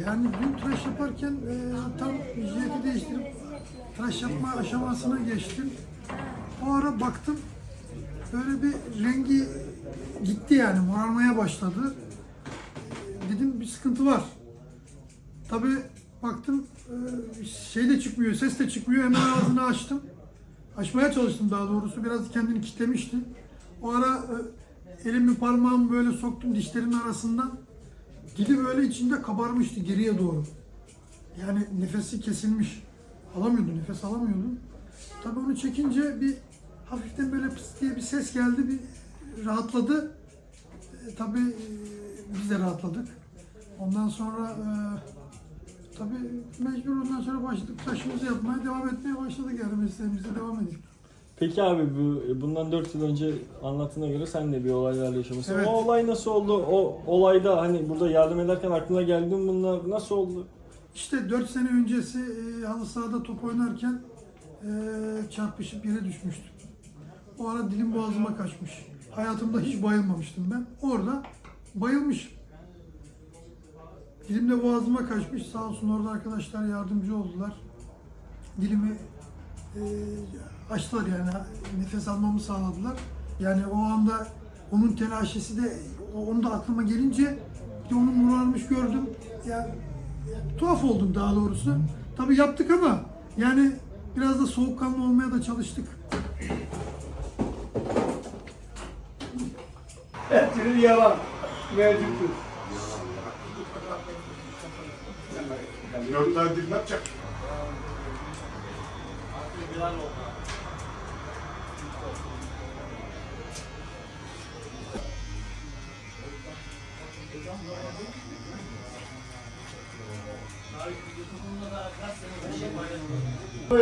Yani dün tıraş yaparken e, tam jileti değiştirip tıraş yapma aşamasına geçtim. O ara baktım böyle bir rengi gitti yani morarmaya başladı. Dedim bir sıkıntı var. Tabii baktım e, şey de çıkmıyor, ses de çıkmıyor. Hemen ağzını açtım. Açmaya çalıştım daha doğrusu. Biraz kendini kitlemişti. O ara e, elimi parmağımı böyle soktum dişlerin arasından. Dili böyle içinde kabarmıştı geriye doğru. Yani nefesi kesilmiş. Alamıyordu, nefes alamıyordu. Tabii onu çekince bir hafiften böyle pıs diye bir ses geldi, bir rahatladı. E, tabii e, biz de rahatladık. Ondan sonra e, tabii mecbur ondan sonra başladık taşımızı yapmaya devam etmeye başladık yani mesleğimize devam ettik. Peki abi bu bundan 4 yıl önce anlattığına göre sen de bir olaylarla yaşamışsın. Evet. O olay nasıl oldu? O olayda hani burada yardım ederken aklına geldi mi bunlar? Nasıl oldu? İşte 4 sene öncesi e, halı sahada top oynarken e, çarpışıp yere düşmüştüm. O ara dilim boğazıma kaçmış. Hayatımda hiç bayılmamıştım ben. Orada bayılmışım. Dilimde boğazıma kaçmış. Sağ olsun orada arkadaşlar yardımcı oldular. Dilimi açtılar yani nefes almamı sağladılar. Yani o anda onun telaşesi de o- onun da aklıma gelince bir de onun morarmış gördüm. Ya, tuhaf oldum daha doğrusu. Tabii yaptık ama yani biraz da soğukkanlı olmaya da çalıştık. Hepsinin yalan mevcuttur. Dört tane dil ne yapacak? Bu